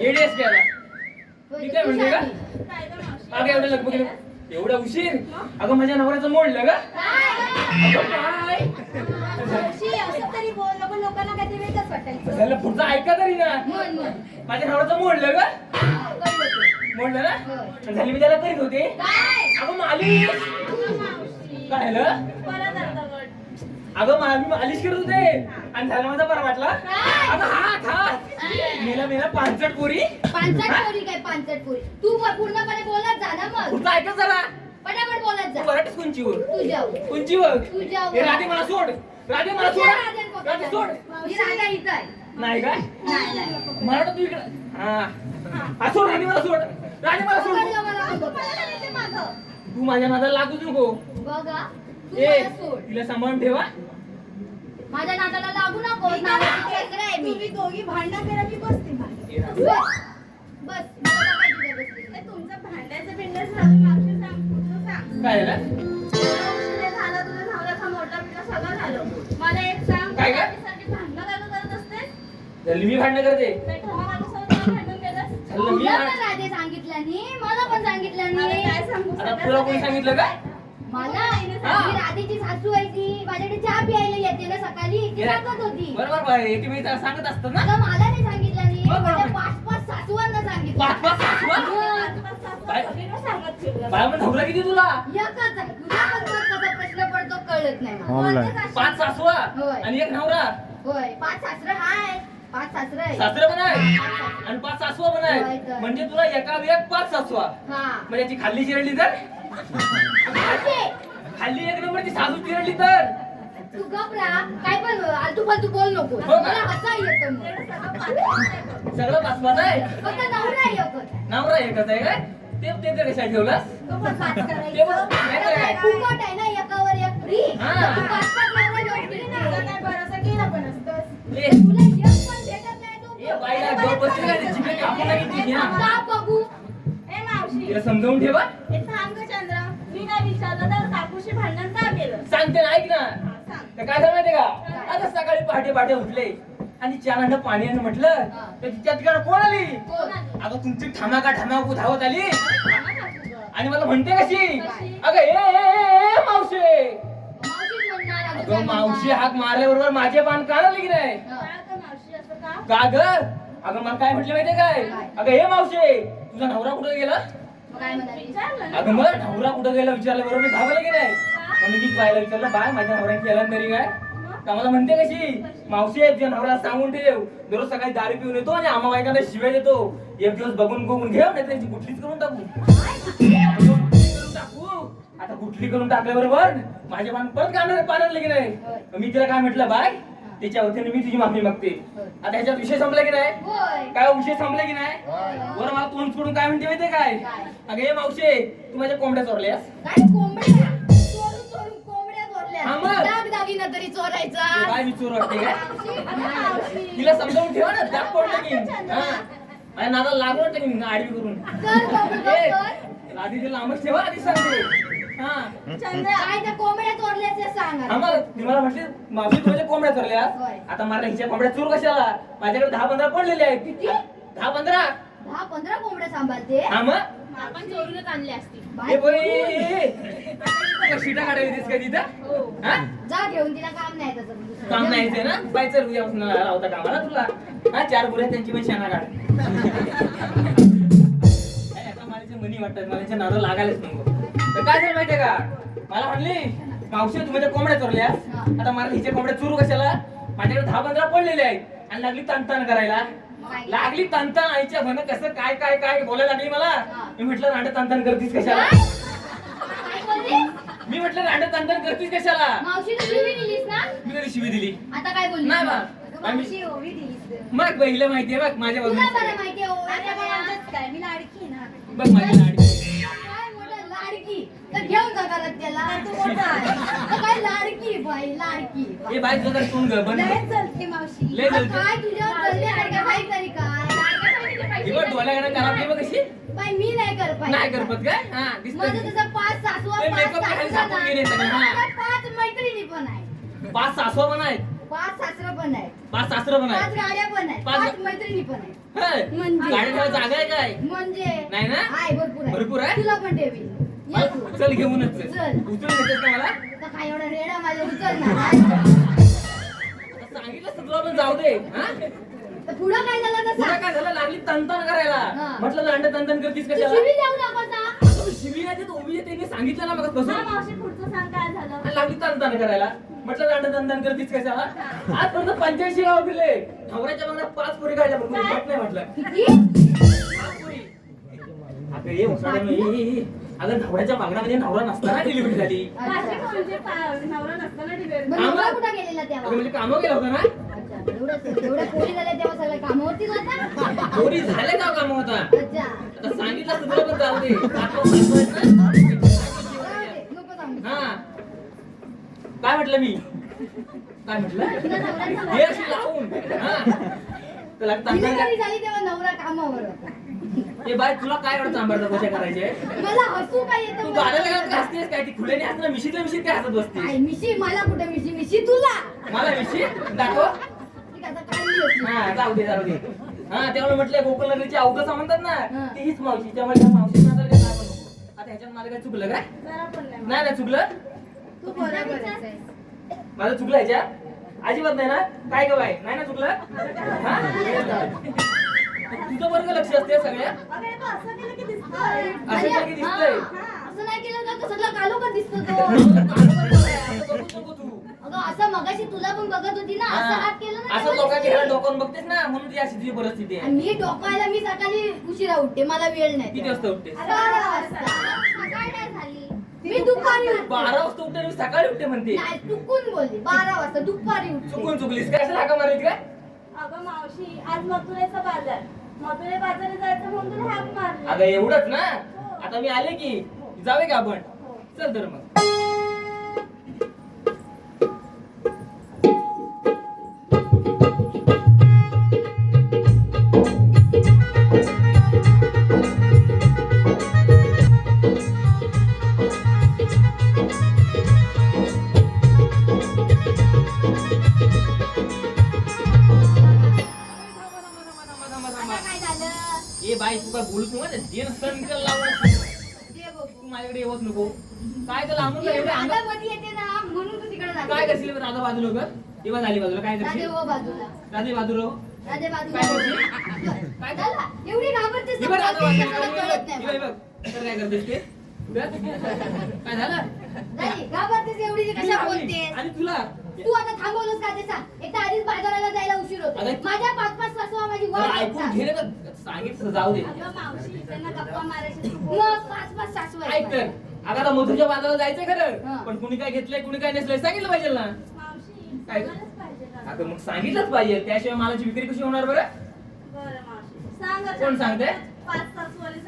ADS अगं एवढं एवढा उशीर. अगं माझ्या नवऱ्याचं मोडलं गायला काय? असं तरी बोल पुढचं ऐका तरी ना. माझ्या नवऱ्याचं मोडलं ग. मोडलं ना? झाली मी त्याला करीत होते अगं मालिश. काय झालं? अगं मला मी मालिश करत होते. आणि झालं माझा बरा वाटला? अगं हात हात मेला मेला पानसट पोरी. पानसट पोरी काय पानसट पोरी? तू पूर्णपणे बोलत जा ना मग. ऐकत जरा पटापट बोलत जा. बरं कुंचीवर तुझ्यावर कुंचीवर तुझ्यावर. हे राधे मला सोड. राधे मला सोड. राधे सोड. ही राधा इथं आहे. नाही काय. मला वाटतं तू इकडे. हा. सोड राधे मला सोड. राधे मला सोड. तू माझ्या नादाला लागूच नको. बघा तू ए तिला सांभाळून ठेवा माझ्या नादाला लागू नको तुम्ही दोघी भांडण करा मी बसते. बस. तुमचं भांडायचं झालं मावशी सांग पुढचं सांग? काय झालं? हे मोठा सगळं मला एक सांग काय काय? भांडणं करत असते मी भांडणं करते. भांडण मी सांगितलं मला पण सांगितलं मला नी काय सांगू? तुला कोणी सांगितलं काय मला हा. मी राधेची सासू आहे ती माझ्याकडे चहा प्यायला येते ना सकाळी ती सांगत होती बरोबर बाई तुम्ही तर सांगत असतात ना अगं मला नाही सांगितलं नी बरोबर. माझ्या पाच पाच सासूवांना सांगितलं पाच पाच सासवा मग काय? सगळीकडे सांगत फिरलं. बाळा मग नवरा किती तुला एकच आहे तुझ्या पण मग कसा प्रश्न पडतो कळत नाही मला. Online. कोणत्या सासू? पाच सासवा होय. आणि एक नवरा होय पाच सासरं हाय पाच सासरं आहे सासरे पण आहे आणि पाच सासवा पण होय आहे तर. म्हणजे तुला एका वेळ पाच सासवा हा म्हणजे याची खाल्ली चिरडली तर असे, खाल्ली एक नंबरची सासू चिरडली तर तू गप राहा काय पण आलतू फालतू बोल नको हो का? मला हसा येतं मग. सगळं पाठवून सगळं पाच पाच आहे फक्त नवरा एकच आहे. नवरा एकच आहे काय ते ते तर कशा ठेवलास तो पण पाच ते करायचं. पण नाही तर काय काय? फुकट आहे ना एकावर एक फ्री हा. तू पाच पाच नवरा घेऊन फिरते. तुला काय भरोसा केला पण असतोस. ए, तुला एक समजावून ठेवा सांग गं चंद्रा. मी काय विचारलं तर काकूशी भांडण का केलं? सांगते ना ऐक ना. तर काय झालं माहितीये का? आता सकाळी पहाटे पहाटे उठले आणि चार पाणी आणलं म्हटलं. तर तिच्या तिकडे कोण आली? अगं तुमची ठमाका ठमाकू धावत आली. आणि मला म्हणते कशी? अगं ए, मावशे. मावशी? हाक मारल्याबरोबर माझे पान काढायला की नाही का ग? अगं मला काय म्हटलं माहितीये काय? अगं हे मावशे तुझा नवरा कुठे गेला? काय म्हणाली? अगं मग नवरा कुठं गेला विचारलं बरोबर मी धावलं म्हणून मी पाहायला विचारलं बाय माझ्या नवऱ्याने केला तरी काय? तर मला म्हणते कशी मावशी आहे तुझ्या नवऱ्याला सांगून ठेव. दररोज सकाळी दारू पिऊन येतो आणि आम्हा बायकांना शिवाय देतो. एक दिवस बघून बघून घेऊ नाही त्याची कुठलीच करून टाकू करून टाकू. आता कुठली करून टाकल्याबरोबर माझ्या मान परत काढणार पाण्यात की नाही? मी तिला काय म्हटलं बाय त्याच्या वतीने मी तुझी माफी मागते. आता ह्याच्यात विषय संपला की नाही? होय. काय विषय संपला की नाही? बरं मला तोंड सोडून काय म्हणते माहितीये काय? अगं हे मावशे तू माझ्या कोंबड्या चोरल्यास काय कोंबड्या? चोरून चोरून कोंबड्या चोरल्या. हा मग. दागदागिना तरी चोरायचा. काय मी चोर वाटते काय? तिला समजावून ठेवा ना दाग पडलं की. हा. माझ्या नादा लागू वाटतं की आडवी करून. आधी ते लांबच ठेवा आधी सांगते. मला म्हटली तुझ्या कोंबड्या चोरल्या. आता मला हिच्या कोंबड्या चोर कशाला? माझ्याकडे दहा पंधरा पडलेले आहेत. किती? दहा पंधरा? दहा पंधरा कोंबड्या सांभाळते? हा मग? आपण चोरूनच आणली असती. बरी शिटा काढायला येतेस का तिथं? हा. जा घेऊन तिला काम नाही तसं दुसरं. काम नाही येते ना? बाय चल उद्यापासून लावता कामाला तुला. हा चार बुऱ्या त्यांची पण शाना काढ. मनी वाटतात मला त्यांच्या नादं लागायलाच नको. तर काय झालं माहितीये का मला म्हणली मावशी तू माझ्या कोंबड्या चोरल्यास. आता मला हिच्या कोंबड्या चोरू कशाला माझ्याकडे दहा पंधरा पडलेले आहेत आणि लागली तणतण करायला? लागली तणतण आईच्या भन कसं काय काय काय बोलायला लागली मला हा. मी म्हटलं रांडे तणतण करतीस कशाला काय? काय बोलली? मी म्हटलं रांडे तणतण करतीस कशाला मावशीने शिवी दिलीस ना मी कधी शिवी दिली आता काय बोलली नाही बा. अगं, मावशी ओवी दिलीस मग बहिला माहितीये बघ माझ्या तुला बाजूने बरं माहितीये ओव्याच्या काळात काय मी लाडकी आहे ना बघ माझी बाई लाडकी ए बाई तुझं तोंड ग बंद लय. चलते मावशी लय जलते. काय तुझ्यावर चालले आहे का काही तरी काय ही बघ डोळ्याकडे करापली बघ कशी बाई मी नाही कर पाहिजे नाही करपत काय हा माझं दिसत तसं पाच सासवा ते पाच makeup करायला सासरा सापडून गेले सगळे, हा. नाही. पाच मैत्रिणी पण आहे पाच सासवा पण आहेत पाच सासरं पण आहे पाच सासरं पण पाच आहेत गाड्या पण आहेत पाच मैत्रिणी पण आहेत. म्हणजे? गाडी ठेवायला जागा आहे काय म्हणजे नाही ना? आहे भरपूर आहे भरपूर आहे? तुला पण ठेवी चल घेऊनच चल. चल. उचलून घेतेस मला? काय एवढा रेडा माझ्या उचल ना. सांगितलं तुला पण जाऊ दे हा? पुढं काय झालं तुला तसा काय झालं? लागली तनतन करायला. हा. म्हटलं लांड तनतन करतीस तू कशाला? शिवी नाही उभी आहे त्यांनी सांगितलं ना मग हा कसं मावशी पुढचं सांग काय झालं. आणि लागली तनतन करायला. म्हटलं लांड तनतन करतीस कशाला? आजपर्यंत पंच्याऐंशी गाव दिले नवऱ्याच्या मागण्या पाच पोरी काढल्या पण कोणी नाही म्हटलं. किती? पाच पोरी. अगं ये ये, ये. अगं नवऱ्याच्या म्हणजे नवरा नसताना डिलिव्हरी झाली. म्हणजे पा- नवरा नसताना डिलिव्हरी मग नवरा कुठं गेलेला अगं तेव्हा म्हणजे कामं केलं होतं ना? अच्छा एवढं एवढ्या पोरी झाल्या तेव्हा सगळ्या कामं होतील आता? पोरी झाले का काम होता अच्छा. आता सांगितलं असतं तुला पण जाऊ दे. पाठवा, पाठवा आहेत ना? जाऊ दे, नको सांगू. हा. काय म्हटलं मी? काय म्हटलं? तुला नवऱ्याचा हे अशी लावून. हा. तुला तांदळ डिलिव्हरी झाली तेव्हा नवरा कामावर. होता हे बाय तुला काय एवढं चांबडचं कशा करायचे मला हसू काय तू येतं गाण्याला घालत हसतेस काय? ती खुल्याने हसत ना मिशीतल्या मिशीत काय हसत बसते काय मिशी मला कुठे मिशी? मिशी तुला? मला मिशी? दाखव. ठीक आहे, आता काय नाही होत. हा जाऊ दे जाऊ दे. हा त्यामुळे म्हटलं गोकुल नगरीची अवघं म्हणतात ना हा. ती हीच मावशी त्यामुळे त्या मावशी काय नको. आता ह्याच्यात माझं काय चुकलं काय? जरा पण नाही नाही नाही चुकलं. तू बरोबर आहे. माझं चुकलं ह्याच्या अजिबात नाही ना? काय ग बाय नाही ना चुकलं? हा? तुझं वर्ग लक्ष असते सगळ्या? असं केलं की दिसतंय. असं काय की दिसतंय? असं नाही केलं तर तो सगळा कालो का दिसतो तो. असं करू नको तू. अगं असं मगाशी तुला पण बघत होती ना असं हात केलं ना असं तेव्हा लोकांच्या दिसते. घरात डोकावून बघतेस ना म्हणून ती अशी तुझी परिस्थिती आहे. आणि मी डोकायला मी सकाळी उशिरा उठते मला वेळ नाही किती वाजता उठते बारा वाजता. सकाळ काय झाली? मी दुपारी उठते. बारा वाजता उठते सकाळी उठते म्हणते. नाही चुकून बोलली. बारा वाजता दुपारी उठते. चुकून चुकलीस काय? हाका मारायची काय? अगं मावशी आज मथुरेचा बाजार. मथुरे बाजारी जायचं म्हणून तुला हाक मारली. अगं एवढंच ना? आता मी आले की जावे का आपण? चल तर मग. तू काय बोलूच नको जे संकल लावून ते बघू. तू माझ्याकडे येऊच नको. काय तर लांबून तू. काय करशील दादा बाजूला कर तेव्हा झाली बाजूला. काय राधे करशील राधे बाजूला हो. राधे बाजूला. काय करशील? एवढी. तर काय करतेस ते? काय झालं? आणि तुला तू आता थांबवलंस का ते सांग एक तर आधीच बाजाराला जायला उशीर होतो. माझ्या पाच पाच सासवा माझी वाट ऐकून. घे सांगितलं जाऊ दे. अगं मावशी त्यांना गप्पा मारायच्या मग? पाच पाच सासवा ऐक तर. आता आता मधुच्या बाजाराला जायचंय हा. खरं पण कुणी काय घेतलंय कुणी काय नेसलंय सांगितलं पाहिजे ना. मावशी काय? पाहिजे. आता मग सांगितलंच पाहिजे. त्याशिवाय मालाची विक्री कशी होणार बरं? बरं मावशी. सांग कोण सांगते? पाच